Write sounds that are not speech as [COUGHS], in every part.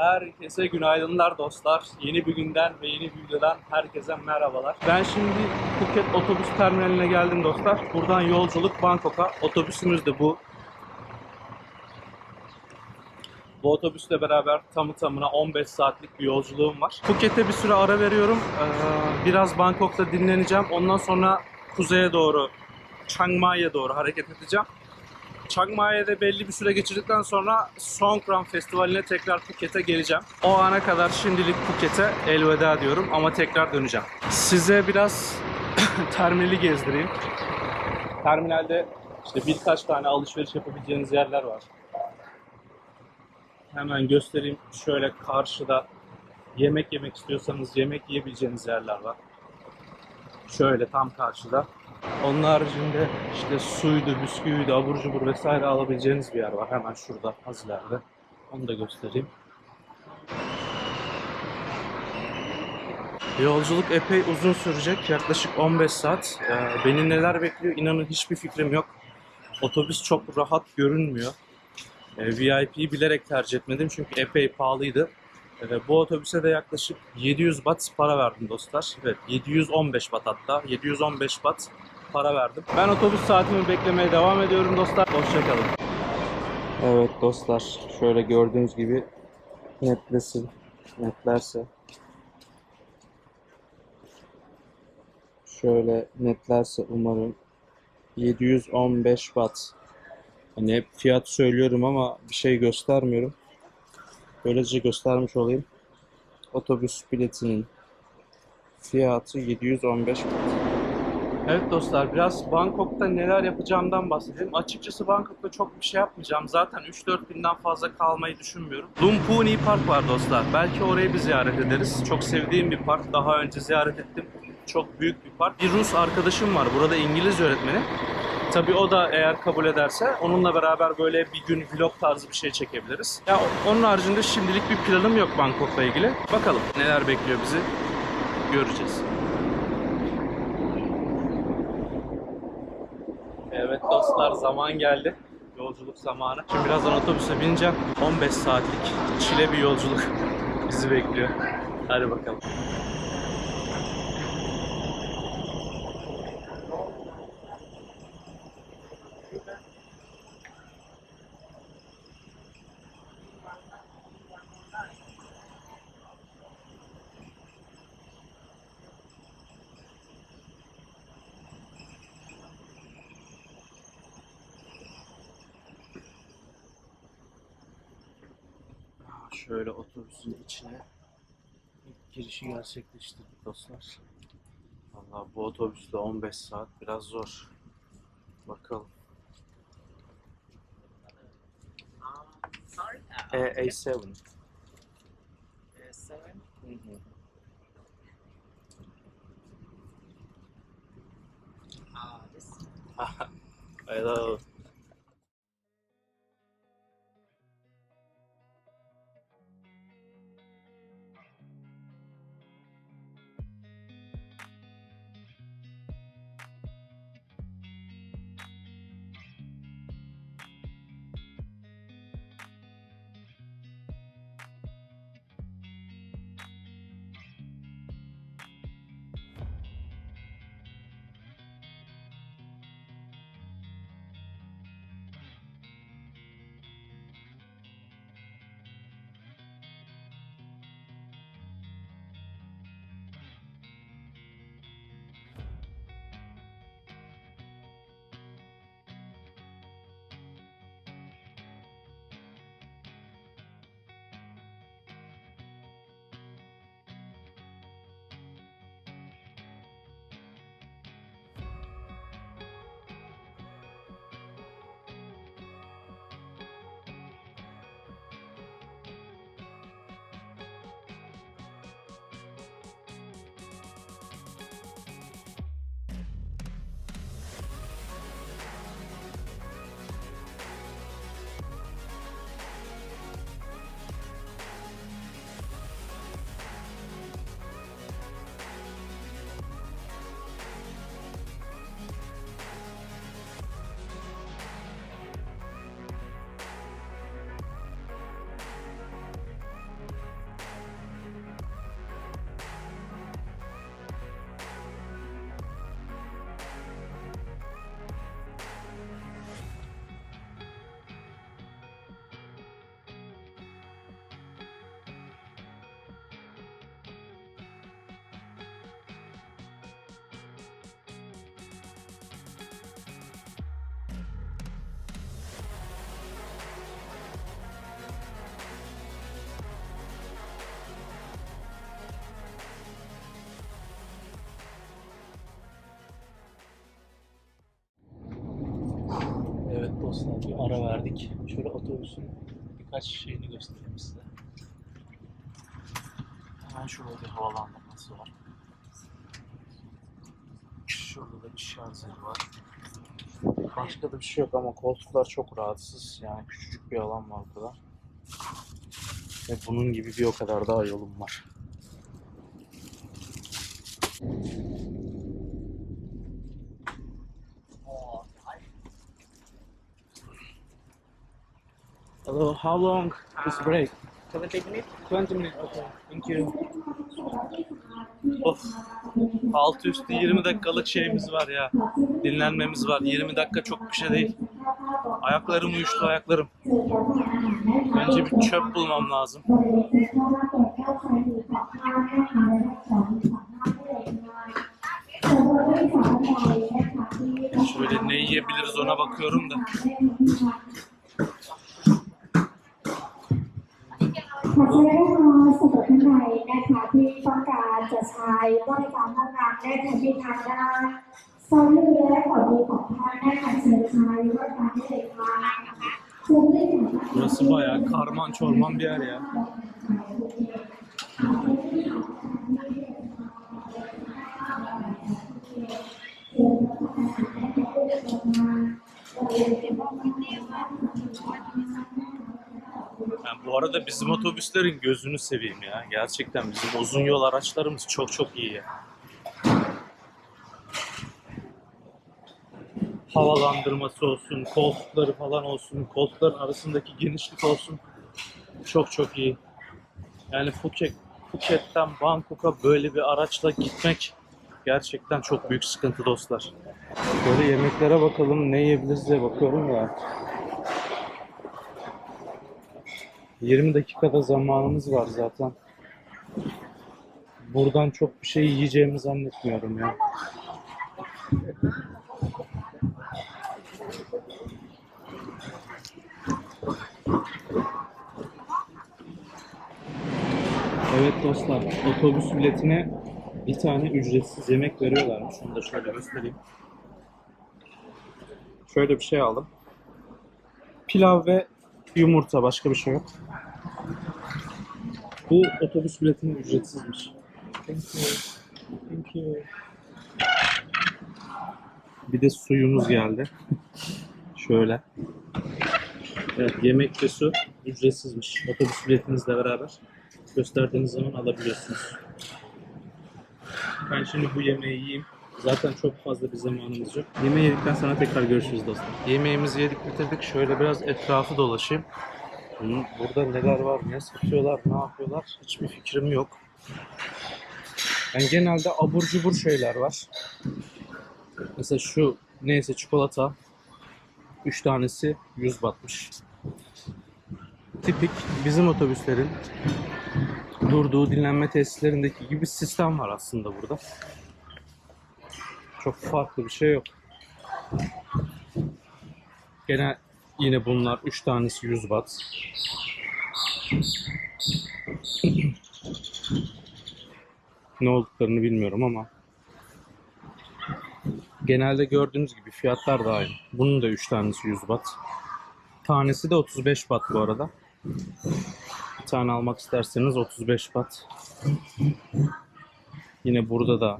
Herkese günaydınlar dostlar. Yeni bir günden ve yeni bir videodan herkese merhabalar. Ben şimdi Phuket otobüs terminaline geldim dostlar. Buradan yolculuk Bangkok'a. Otobüsümüz de bu. Bu otobüsle beraber tamı tamına 15 saatlik bir yolculuğum var. Phuket'e bir süre ara veriyorum. Ee, Biraz Bangkok'ta dinleneceğim. Ondan sonra kuzeye doğru, Chiang Mai'ye doğru hareket edeceğim. Chiang Mai'de belli bir süre geçirdikten sonra Songkran Festivali'ne tekrar Phuket'e geleceğim. O ana kadar şimdilik Phuket'e elveda diyorum ama tekrar döneceğim. Size biraz [COUGHS] terminali gezdireyim. Terminalde işte birkaç tane alışveriş yapabileceğiniz yerler var. Hemen göstereyim. Şöyle karşıda yemek yemek istiyorsanız yemek yiyebileceğiniz yerler var. Şöyle tam karşıda. Onun haricinde işte suydu, bisküviydi, abur cubur vesaire alabileceğiniz bir yer var. Hemen şurada, az. Onu da göstereyim. Yolculuk epey uzun sürecek. Yaklaşık 15 saat. Ee, beni neler bekliyor inanın hiçbir fikrim yok. Otobüs çok rahat görünmüyor. Ee, VIP'yi bilerek tercih etmedim çünkü epey pahalıydı. Ee, bu otobüse de yaklaşık 700 baht para verdim dostlar. Evet 715 baht hatta. 715 baht para verdim. Ben otobüs saatimi beklemeye devam ediyorum dostlar. Hoşçakalın. Evet dostlar şöyle gördüğünüz gibi netlesin. Netlerse. Şöyle netlerse umarım 715 baht. Hani hep fiyat söylüyorum ama bir şey göstermiyorum. Böylece göstermiş olayım. Otobüs biletinin fiyatı 715 baht. Evet dostlar biraz Bangkok'ta neler yapacağımdan bahsedelim. Açıkçası Bangkok'ta çok bir şey yapmayacağım. Zaten 3-4 günden fazla kalmayı düşünmüyorum. Lumpuni Park var dostlar. Belki orayı bir ziyaret ederiz. Çok sevdiğim bir park. Daha önce ziyaret ettim. Çok büyük bir park. Bir Rus arkadaşım var. Burada İngiliz öğretmeni. Tabii o da eğer kabul ederse onunla beraber böyle bir gün vlog tarzı bir şey çekebiliriz. Ya onun haricinde şimdilik bir planım yok Bangkok'la ilgili. Bakalım neler bekliyor bizi göreceğiz. Dostlar zaman geldi. Yolculuk zamanı. Şimdi birazdan otobüse bineceğim. 15 saatlik çile bir yolculuk bizi bekliyor. Hadi bakalım. Şöyle otobüsün içine ilk girişi gerçekleştirdik dostlar. Vallahi bu otobüste 15 saat biraz zor. Bakalım. Sorry, E, uh, A7. uh, seven. Hı hı. Uh, [LAUGHS] this Hello. ara verdik. Şöyle otobüsün birkaç şeyini göstereyim size. Hemen şurada bir havalandırması var. Şurada da bir şarj yeri var. Başka da bir şey yok ama koltuklar çok rahatsız. Yani küçücük bir alan var burada. Ve bunun gibi bir o kadar daha yolum var. Hello, how long is break? 20 minutes. 20 minutes. Okay, thank you. Of. Altı üstü 20 dakikalık şeyimiz var ya. Dinlenmemiz var. 20 dakika çok bir şey değil. Ayaklarım uyuştu ayaklarım. Önce bir çöp bulmam lazım. Şöyle ne yiyebiliriz ona bakıyorum da. จะใช้บริการห้องน้ำได้ทันทีทางด้านซ้ายมือและขวามือของท่านได้ค่ะเชิญใช้บริการได้เลยค่ะเชิญได้ค่ะ Burası bayağı karman çorman bir yer ya. Yani bu arada bizim otobüslerin gözünü seveyim ya. Gerçekten bizim uzun yol araçlarımız çok çok iyi ya. Havalandırması olsun, koltukları falan olsun, koltukların arasındaki genişlik olsun. Çok çok iyi. Yani Phuket, Phuket'ten Bangkok'a böyle bir araçla gitmek gerçekten çok büyük sıkıntı dostlar. Böyle yemeklere bakalım ne yiyebiliriz diye bakıyorum ya. 20 dakikada zamanımız var zaten. Buradan çok bir şey yiyeceğimi zannetmiyorum ya. Evet dostlar, otobüs biletine bir tane ücretsiz yemek veriyorlarmış. Onu da şöyle göstereyim. Şöyle bir şey aldım. Pilav ve yumurta, başka bir şey yok. Bu otobüs biletine ücretsizmiş. Thank you. Thank you. Bir de suyumuz geldi. Şöyle. Evet, yemek ve su ücretsizmiş. Otobüs biletinizle beraber gösterdiğiniz zaman alabiliyorsunuz. Ben şimdi bu yemeği yiyeyim. Zaten çok fazla bir zamanımız yok. Yemeği yedikten sonra tekrar görüşürüz dostlar. Yemeğimizi yedik bitirdik. Şöyle biraz etrafı dolaşayım. Burada neler var, ne satıyorlar, ne yapıyorlar hiçbir fikrim yok. Yani genelde abur cubur şeyler var. Mesela şu neyse çikolata 3 tanesi 100 batmış. Tipik bizim otobüslerin durduğu dinlenme tesislerindeki gibi sistem var aslında burada. Çok farklı bir şey yok. Gene yine bunlar 3 tanesi 100 bat. ne olduklarını bilmiyorum ama genelde gördüğünüz gibi fiyatlar da aynı. Bunun da 3 tanesi 100 bat. Tanesi de 35 bat bu arada. Bir tane almak isterseniz 35 bat. Yine burada da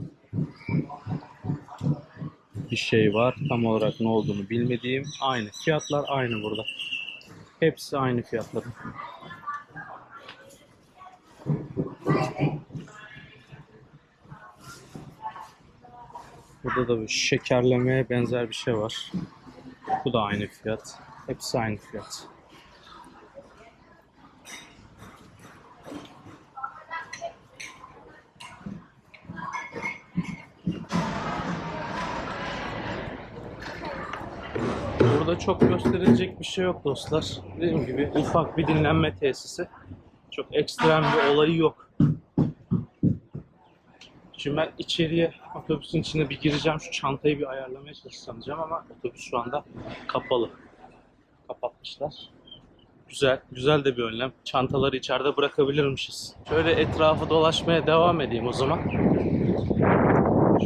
bir şey var. Tam olarak ne olduğunu bilmediğim. Aynı. Fiyatlar aynı burada. Hepsi aynı fiyatların. Burada da bir şekerlemeye benzer bir şey var. Bu da aynı fiyat. Hepsi aynı fiyat. Burada çok gösterilecek bir şey yok dostlar. Dediğim gibi ufak bir dinlenme tesisi. Çok ekstrem bir olayı yok. Şimdi ben içeriye otobüsün içine bir gireceğim. Şu çantayı bir ayarlamaya çalışacağım ama otobüs şu anda kapalı. Kapatmışlar. Güzel, güzel de bir önlem. Çantaları içeride bırakabilirmişiz. Şöyle etrafı dolaşmaya devam edeyim o zaman.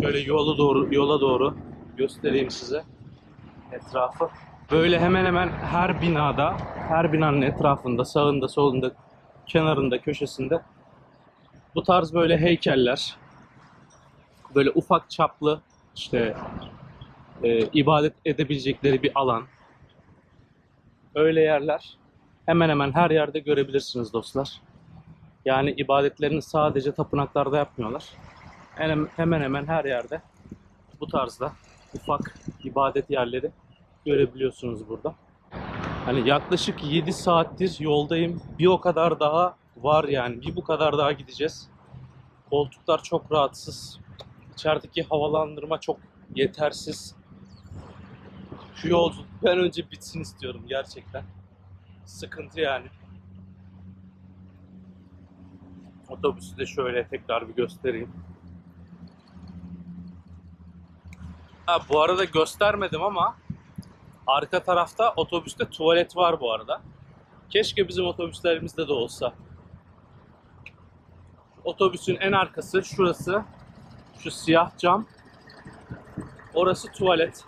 Şöyle yolu doğru, yola doğru göstereyim size etrafı. Böyle hemen hemen her binada, her binanın etrafında, sağında, solunda, kenarında, köşesinde bu tarz böyle heykeller, böyle ufak çaplı işte e, ibadet edebilecekleri bir alan. Öyle yerler hemen hemen her yerde görebilirsiniz dostlar. Yani ibadetlerini sadece tapınaklarda yapmıyorlar. Hemen hemen, her yerde bu tarzda ufak ibadet yerleri görebiliyorsunuz burada. Hani yaklaşık 7 saattir yoldayım. Bir o kadar daha var yani. Bir bu kadar daha gideceğiz. Koltuklar çok rahatsız. İçerideki havalandırma çok yetersiz. Şu yolculuk ben önce bitsin istiyorum gerçekten. Sıkıntı yani. Otobüsü de şöyle tekrar bir göstereyim. Ha, bu arada göstermedim ama arka tarafta otobüste tuvalet var bu arada. Keşke bizim otobüslerimizde de olsa. Otobüsün en arkası şurası. Şu siyah cam. Orası tuvalet.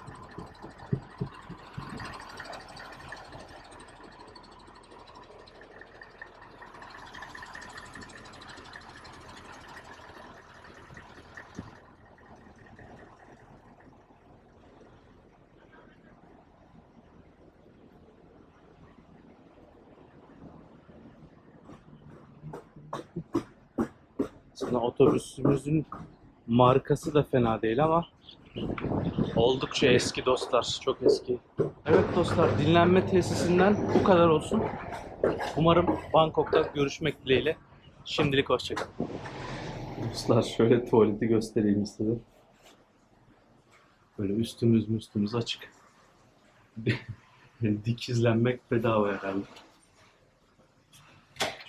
Aslında otobüsümüzün markası da fena değil ama oldukça eski dostlar. Çok eski. Evet dostlar dinlenme tesisinden bu kadar olsun. Umarım Bangkok'ta görüşmek dileğiyle. Şimdilik hoşçakalın. Dostlar şöyle tuvaleti göstereyim istedim. Böyle üstümüz üstümüz açık. [LAUGHS] Dikizlenmek bedava herhalde.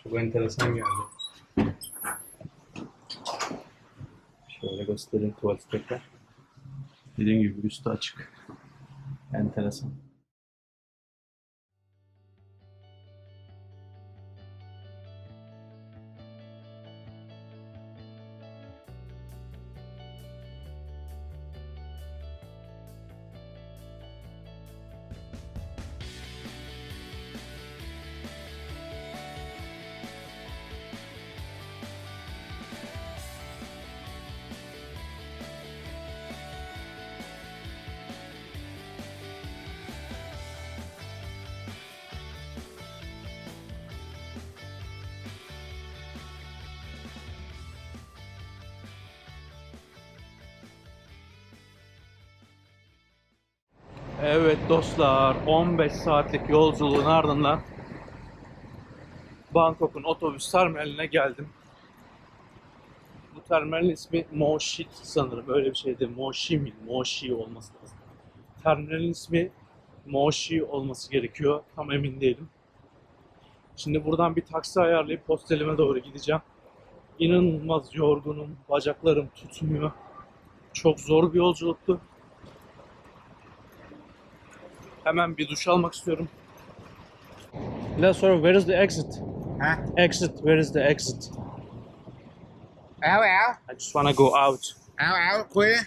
Çok enteresan geldi. Şöyle göstereyim tuvaleti tekrar. Dediğim gibi üstü açık. Enteresan. Evet dostlar 15 saatlik yolculuğun ardından Bangkok'un otobüs terminaline geldim. Bu terminalin ismi Moshit sanırım öyle bir şeydi. Moshi mi? Moshi olması lazım. Terminalin ismi Moshi olması gerekiyor. Tam emin değilim. Şimdi buradan bir taksi ayarlayıp hostelime doğru gideceğim. İnanılmaz yorgunum. Bacaklarım tutmuyor. Çok zor bir yolculuktu. Hemen bir duş almak istiyorum. La sorry, where is the exit? Hả? Exit, where is the exit? Áo áo, I just wanna go out. áo áo khuya.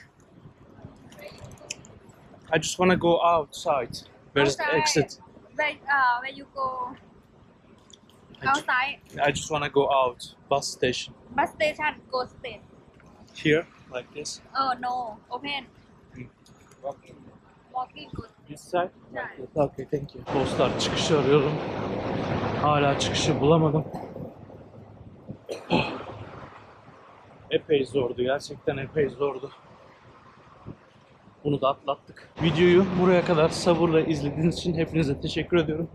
I just wanna go outside. Where is the Outside. exit? Where, uh, where you go I ju- outside I just wanna go out. Bus station. bus station go straight. Here, like this. Oh no, open. Hmm. Walking go. This side? Okay, thank you. Dostlar çıkışı arıyorum. Hala çıkışı bulamadım. Oh. Epey zordu. Gerçekten epey zordu. Bunu da atlattık. Videoyu buraya kadar sabırla izlediğiniz için hepinize teşekkür ediyorum.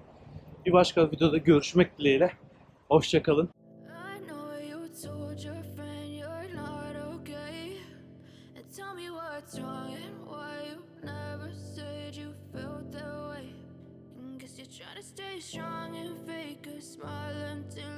Bir başka videoda görüşmek dileğiyle. Hoşçakalın. Strong and fake a smile until